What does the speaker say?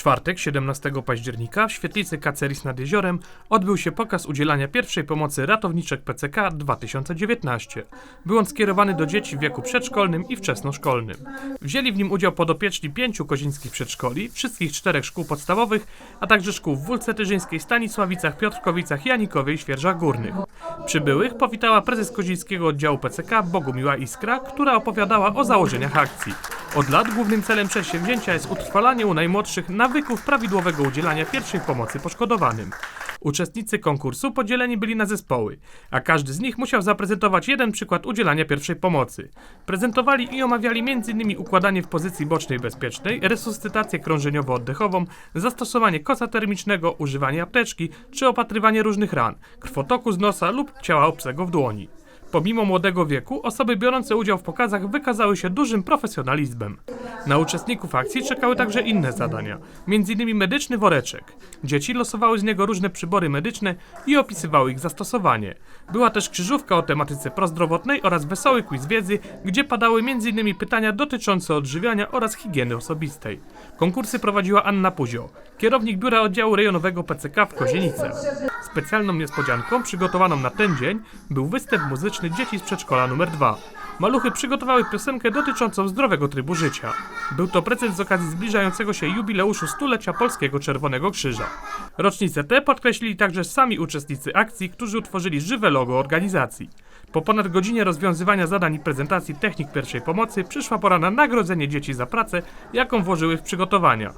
czwartek, 17 października, w świetlicy Kaceris nad jeziorem odbył się pokaz udzielania pierwszej pomocy ratowniczek PCK 2019. Był on skierowany do dzieci w wieku przedszkolnym i wczesnoszkolnym. Wzięli w nim udział podopieczni pięciu kozińskich przedszkoli, wszystkich czterech szkół podstawowych, a także szkół w Wólce Tyżyńskiej, Stanisławicach, Piotrkowicach, Janikowie i Świerżach Górnych. Przybyłych powitała prezes kozińskiego oddziału PCK Bogumiła Iskra, która opowiadała o założeniach akcji. Od lat głównym celem przedsięwzięcia jest utrwalanie u najmłodszych nawyków prawidłowego udzielania pierwszej pomocy poszkodowanym. Uczestnicy konkursu podzieleni byli na zespoły, a każdy z nich musiał zaprezentować jeden przykład udzielania pierwszej pomocy. Prezentowali i omawiali m.in. układanie w pozycji bocznej bezpiecznej, resuscytację krążeniowo-oddechową, zastosowanie koca termicznego, używanie apteczki czy opatrywanie różnych ran, krwotoku z nosa lub ciała obcego w dłoni. Pomimo młodego wieku, osoby biorące udział w pokazach wykazały się dużym profesjonalizmem. Na uczestników akcji czekały także inne zadania, m.in. medyczny woreczek. Dzieci losowały z niego różne przybory medyczne i opisywały ich zastosowanie. Była też krzyżówka o tematyce prozdrowotnej oraz wesoły quiz wiedzy, gdzie padały m.in. pytania dotyczące odżywiania oraz higieny osobistej. Konkursy prowadziła Anna Puzio, kierownik biura oddziału rejonowego PCK w Kozienicach. Specjalną niespodzianką przygotowaną na ten dzień był występ muzyczny dzieci z przedszkola numer 2. Maluchy przygotowały piosenkę dotyczącą zdrowego trybu życia. Był to prezent z okazji zbliżającego się jubileuszu stulecia Polskiego Czerwonego Krzyża. Rocznicę tę podkreślili także sami uczestnicy akcji, którzy utworzyli żywe logo organizacji. Po ponad godzinie rozwiązywania zadań i prezentacji technik pierwszej pomocy przyszła pora na nagrodzenie dzieci za pracę, jaką włożyły w przygotowania.